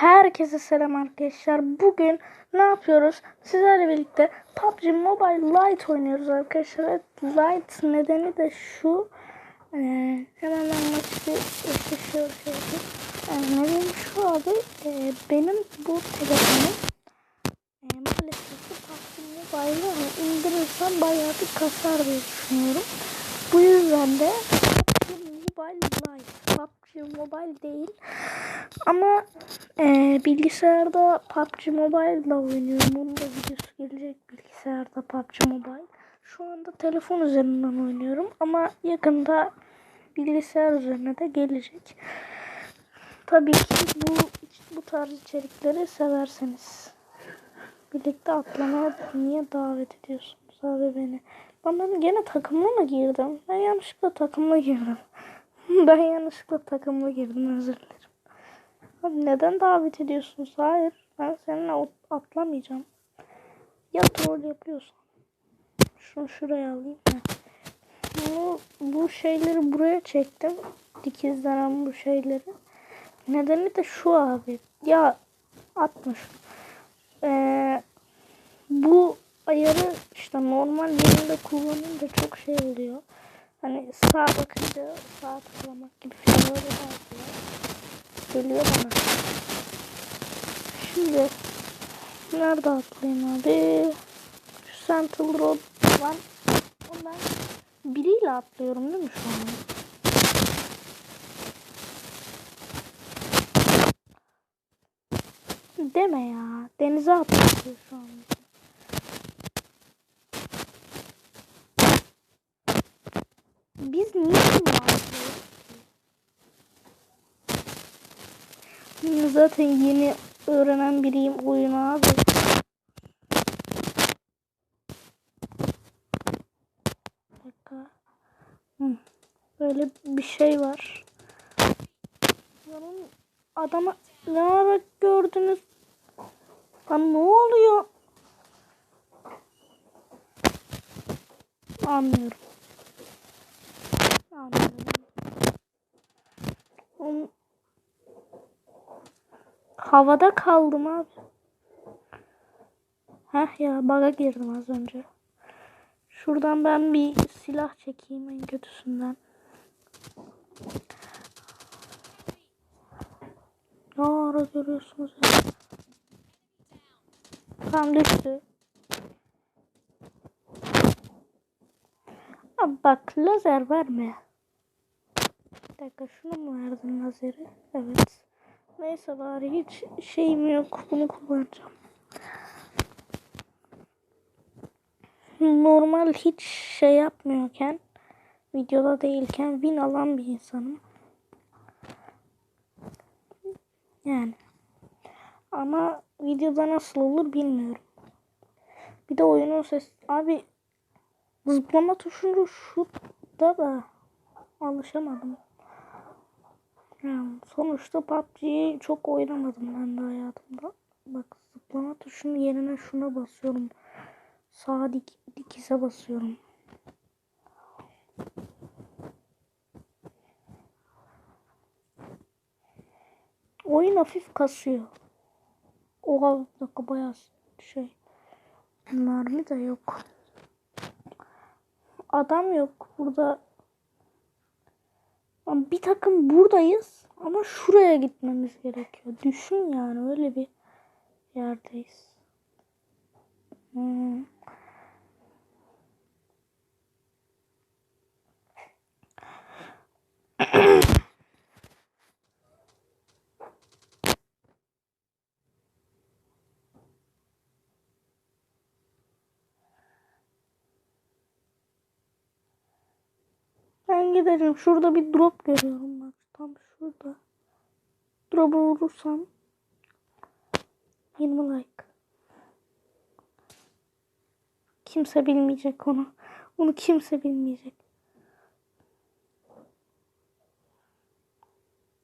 Herkese selam arkadaşlar. Bugün ne yapıyoruz? Sizlerle birlikte PUBG Mobile Lite oynuyoruz arkadaşlar. Evet, Lite nedeni de şu. Ee, hemen eşleşiyor şey. Ee, nedeni şu abi. e, benim bu telefonum e, maalesef PUBG Mobile'ı hani indirirsem bayağı bir kasar diye düşünüyorum. Bu yüzden de Mobile Lite. PUBG Mobile değil. Ama e, bilgisayarda PUBG Mobile ile oynuyorum. Bunun da videosu gelecek bilgisayarda PUBG Mobile. Şu anda telefon üzerinden oynuyorum ama yakında bilgisayar üzerine de gelecek. Tabii ki bu bu tarz içerikleri severseniz birlikte atlamaya niye davet ediyorsunuz abi beni? Ben, ben gene takımla mı girdim? Ben yanlışlıkla takımla girdim. ben yanlışlıkla takımla girdim özür dilerim. Abi neden davet ediyorsunuz? Hayır. Ben seninle at- atlamayacağım. Ya troll yapıyorsan. Şunu şuraya alayım. Heh. Bu, şeyleri buraya çektim. Dikizlenen bu şeyleri. Nedeni de şu abi. Ya atma şunu. Ee, bu ayarı işte normal yerinde kullanınca çok şey oluyor. Hani sağ bakınca sağ tıklamak gibi falan öyle geliyor bana. Şimdi nerede atlayayım abi? Şu Central Road var. Ben biriyle atlıyorum değil mi şu an? Deme ya. Denize atlıyor şu an. Biz atlıyoruz? Ben zaten yeni öğrenen biriyim oyunu abi. Böyle bir şey var. Adama ne ara gördünüz? Lan ne oluyor? Anlıyorum. Havada kaldım abi. Heh ya baga girdim az önce. Şuradan ben bir silah çekeyim en kötüsünden. Ne ara görüyorsunuz ya? Tam düştü. Abi bak lazer verme. Bir dakika şunu mu verdin lazeri? Evet. Neyse bari hiç şeyim yok. Bunu kullanacağım. Normal hiç şey yapmıyorken videoda değilken win alan bir insanım. Yani. Ama videoda nasıl olur bilmiyorum. Bir de oyunun ses abi zıplama tuşunu şutta da alışamadım. Yani sonuçta PUBG'yi çok oynamadım ben de hayatımda. Bak zıplama tuşunun yerine şuna basıyorum. Sağ dik dikize basıyorum. Oyun hafif kasıyor. Oha bir dakika bayağı şey. Mermi de yok. Adam yok burada. Bir takım buradayız ama şuraya gitmemiz gerekiyor. Düşün yani öyle bir yerdeyiz. Hmm. Ben giderim. Şurada bir drop görüyorum bak. Tam şurada. Drop'u vurursam 20 like. Kimse bilmeyecek onu. Onu kimse bilmeyecek.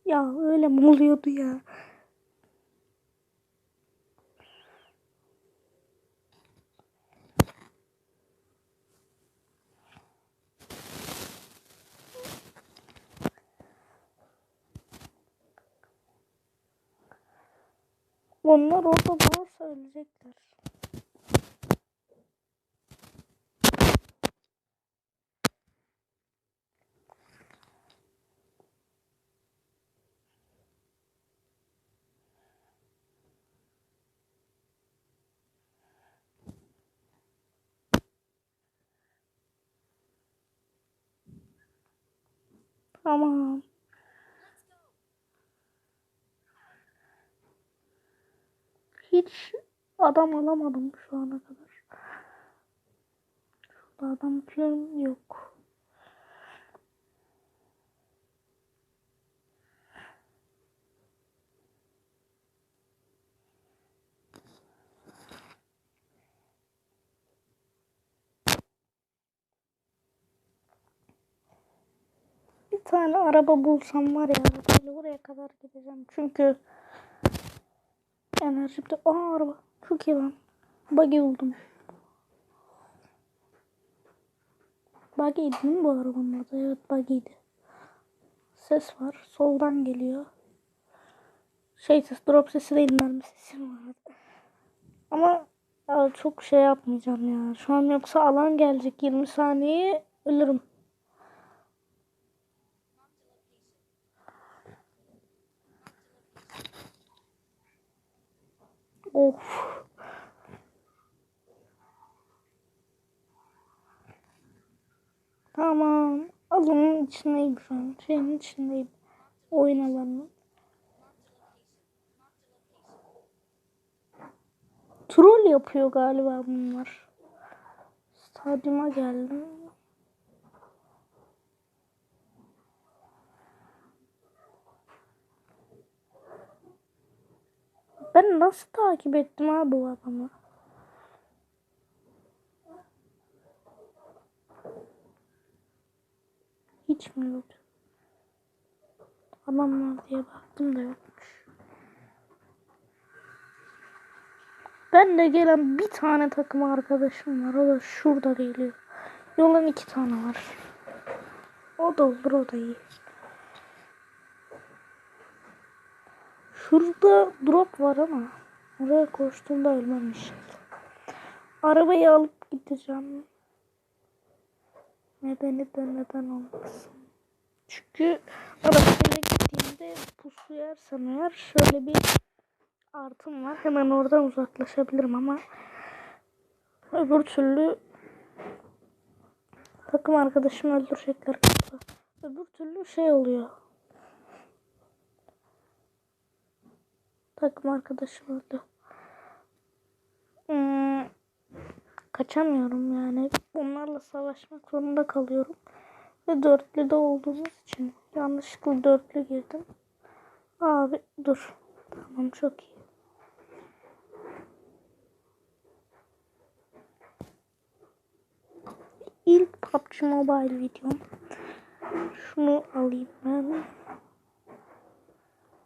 Ya öyle mi oluyordu ya? Onlar orada durursa ölecekler. Tamam. Hiç adam alamadım şu ana kadar. Şurada adam falan yok. Bir tane araba bulsam var ya arabayla oraya kadar gideceğim. Çünkü enerjim de... Aa araba. Çok iyi lan. Buggy buldum. Buggy'ydi mi bu arabanın adı? Evet buggy'ydi. Ses var. Soldan geliyor. Şey ses drop sesi değil mermi sesi var. Ama ya, çok şey yapmayacağım ya. Şu an yoksa alan gelecek 20 saniye ölürüm. Of. Tamam. Alanın içindeyim şu an. Şeyin içindeyim. Oyun alanının. Troll yapıyor galiba bunlar. Stadyuma geldim. Ben nasıl takip ettim abi bu adamı? Hiç mi yok? Adam var diye baktım da yokmuş. Ben de gelen bir tane takım arkadaşım var. O da şurada geliyor. Yolun iki tane var. O da olur o da iyi. Şurada drop var ama oraya koştuğumda ölmem inşallah. Arabayı alıp gideceğim. Nedeni de neden olmasın. Çünkü arabayla gittiğimde pusu yersem eğer şöyle bir artım var. Hemen oradan uzaklaşabilirim ama öbür türlü takım arkadaşımı öldürecekler. Öbür türlü şey oluyor. Takım arkadaşım öldü. Hmm, kaçamıyorum yani. Bunlarla savaşmak zorunda kalıyorum. Ve dörtlü de olduğumuz için yanlışlıkla dörtlü girdim. Abi dur. Tamam çok iyi. İlk PUBG Mobile videom. Şunu alayım ben.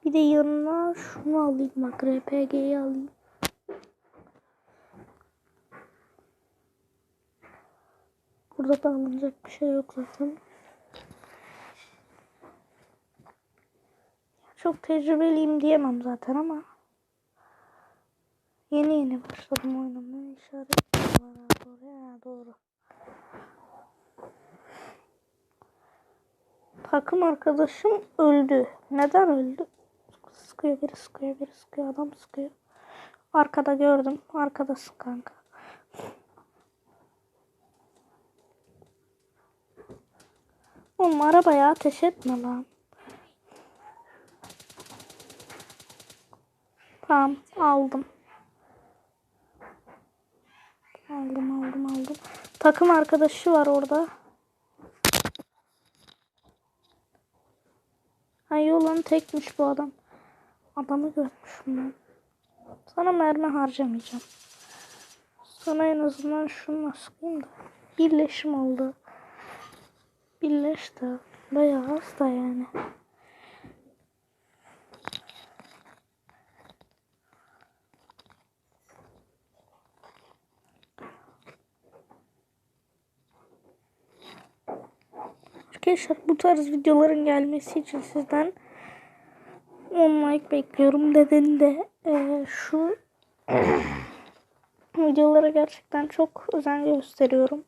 Bir de yanına şunu alayım bak RPG'yi alayım. Burada da alınacak bir şey yok zaten. Çok tecrübeliyim diyemem zaten ama yeni yeni başladım oynamaya işaret abi oraya doğru. Takım arkadaşım öldü. Neden öldü? Sıkıyor biri sıkıyor biri sıkıyor adam sıkıyor. Arkada gördüm. Arkadasın kanka. Oğlum arabaya ateş etme lan. Tamam aldım. Aldım aldım aldım. Takım arkadaşı var orada. Ay ulan tekmiş bu adam. Adamı görmüşüm ben. Sana mermi harcamayacağım. Sana en azından şunu sıkayım da. Birleşim oldu. Birleş de. Bayağı az da yani. Arkadaşlar bu tarz videoların gelmesi için sizden 10 like bekliyorum dediğinde e, şu videolara gerçekten çok özen gösteriyorum.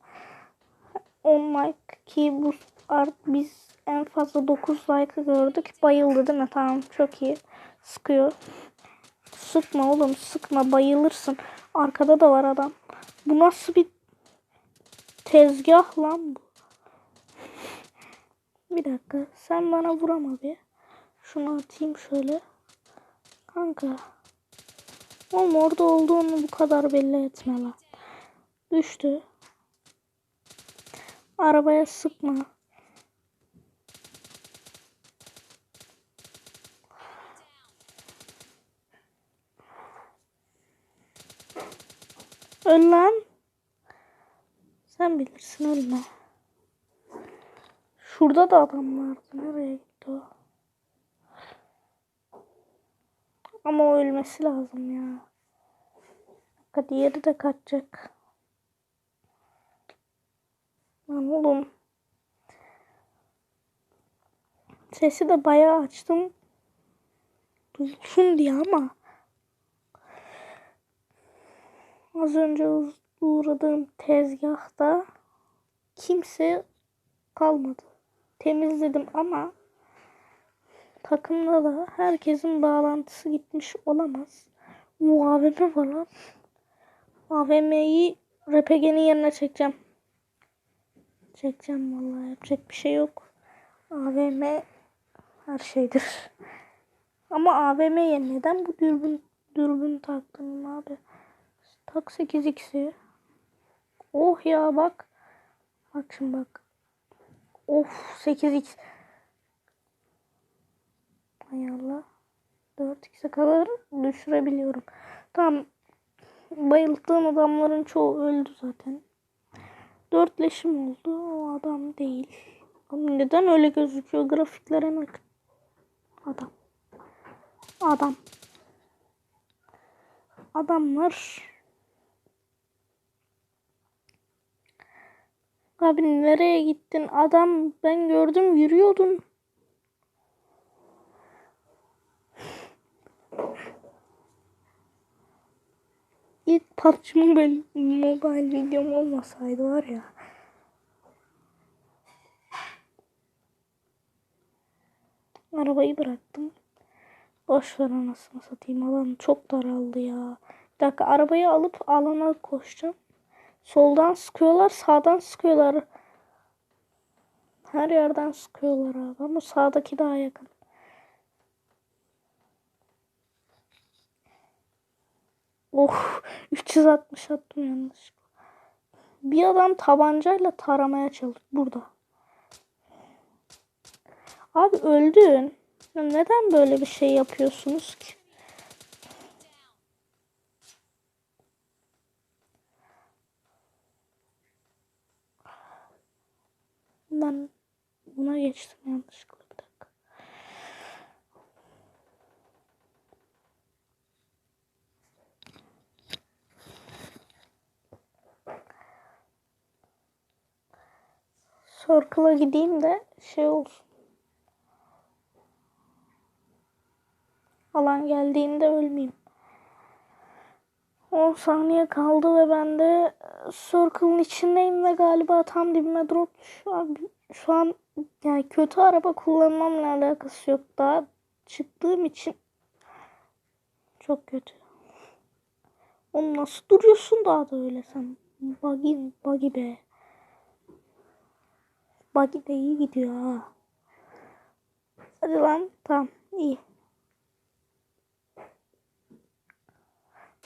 10 like ki bu art biz en fazla 9 like gördük. Bayıldı değil mi? Tamam çok iyi. Sıkıyor. Sıkma oğlum sıkma bayılırsın. Arkada da var adam. Bu nasıl bir tezgah lan bu? Bir dakika sen bana vurama bir. Şunu atayım şöyle. Kanka. Oğlum orada olduğunu bu kadar belli etme lan. Düştü. Arabaya sıkma. Öl lan. Sen bilirsin ölme. Şurada da adam vardı. Nereye gitti o? Ama o ölmesi lazım ya. Dakika diğeri de kaçacak. Lan oğlum. Sesi de bayağı açtım. Duyulsun diye ama. Az önce uğradığım tezgahta kimse kalmadı. Temizledim ama takımda da herkesin bağlantısı gitmiş olamaz. Bu AVM var. AVM'yi RPG'nin yerine çekeceğim. Çekeceğim vallahi yapacak bir şey yok. AVM her şeydir. Ama AVM'ye neden bu dürbün dürbün taktım abi? Tak 8x'i. Oh ya bak. Bak şimdi bak. Of 8x. Hay Allah. 4x'e kadar düşürebiliyorum. Tamam. Bayılttığım adamların çoğu öldü zaten. Dört leşim oldu. O adam değil. Ama neden öyle gözüküyor? Grafiklere bak. Adam. Adam. Adamlar. Abi nereye gittin? Adam ben gördüm yürüyordun. İlk PUBG Mobile, mobile videom olmasaydı var ya. Arabayı bıraktım. Boş ver anasını satayım. Alan çok daraldı ya. Bir dakika arabayı alıp alana koşacağım. Soldan sıkıyorlar, sağdan sıkıyorlar. Her yerden sıkıyorlar abi ama sağdaki daha yakın. Oh 360 attım yanlışlıkla. Bir adam tabancayla taramaya çalıştı burada. Abi öldün. Neden böyle bir şey yapıyorsunuz ki? Ben buna geçtim yanlışlıkla bir dakika. Circle'a gideyim de şey olsun. Alan geldiğinde ölmeyeyim. 10 saniye kaldı ve ben de Circle'ın içindeyim ve galiba tam dibime drop şu an, şu an yani kötü araba kullanmamla alakası yok. Daha çıktığım için çok kötü. Onu nasıl duruyorsun daha da öyle sen? Buggy, buggy be. Buggy de iyi gidiyor ha. Hadi lan tamam iyi.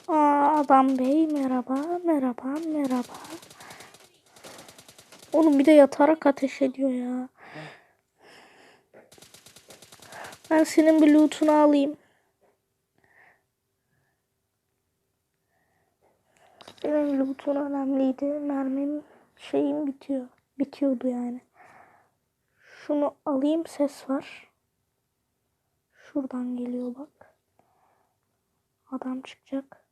Aa, adam bey merhaba merhaba merhaba. Oğlum bir de yatarak ateş ediyor ya. Ben senin bir loot'unu alayım. Senin loot'un önemliydi. Mermim şeyim bitiyor. Bitiyordu yani. Şunu alayım ses var. Şuradan geliyor bak. Adam çıkacak.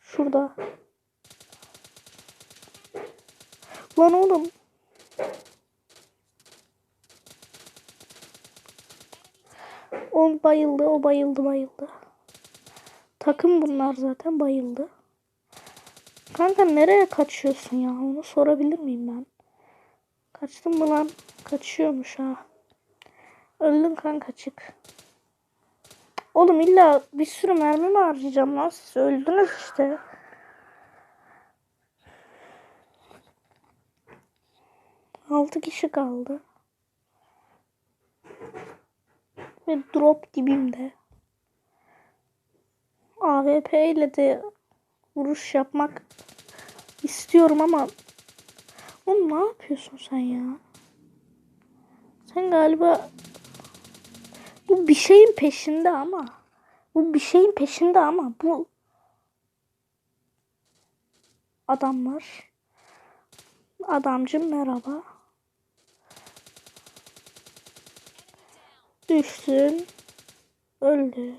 Şurada. Lan oğlum. O bayıldı, o bayıldı, bayıldı. Takım bunlar zaten bayıldı. Kanka nereye kaçıyorsun ya? Onu sorabilir miyim ben? Kaçtın mı lan? Kaçıyormuş ha. Öldün kanka çık. Oğlum illa bir sürü mermi mi harcayacağım lan? Siz öldünüz işte. Altı kişi kaldı. Ve drop dibimde. AWP ile de vuruş yapmak istiyorum ama Oğlum ne yapıyorsun sen ya? Sen galiba bu bir şeyin peşinde ama bu bir şeyin peşinde ama bu adamlar adamcım merhaba. Düşsün öldü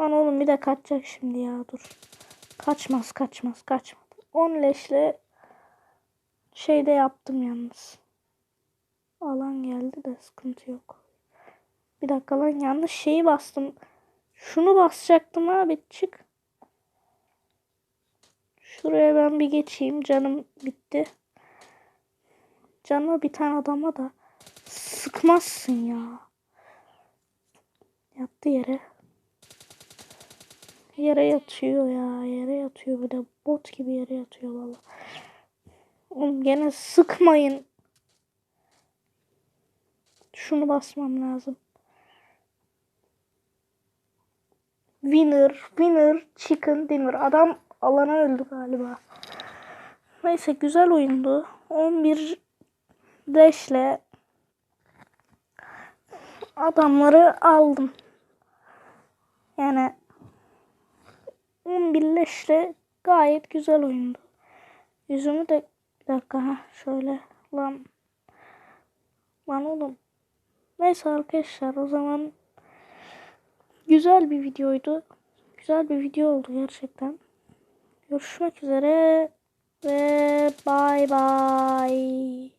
lan oğlum bir de kaçacak şimdi ya dur. Kaçmaz kaçmaz kaçmadı 10 leşle şeyde yaptım yalnız alan geldi de sıkıntı yok bir dakika lan yanlış şeyi bastım şunu basacaktım abi çık Şuraya ben bir geçeyim. Canım bitti. Canıma biten adama da sıkmazsın ya. Yattı yere. Yere yatıyor ya. Yere yatıyor bir de bot gibi yere yatıyor valla. Oğlum gene sıkmayın. Şunu basmam lazım. Winner, winner, chicken dinner. Adam alana öldü galiba. Neyse güzel oyundu. 11 deşle adamları aldım. Yani 11 leşle gayet güzel oyundu. Yüzümü de bir dakika ha şöyle lan lan oğlum. Neyse arkadaşlar o zaman güzel bir videoydu. Güzel bir video oldu gerçekten. Görüşmek üzere ve bay bay.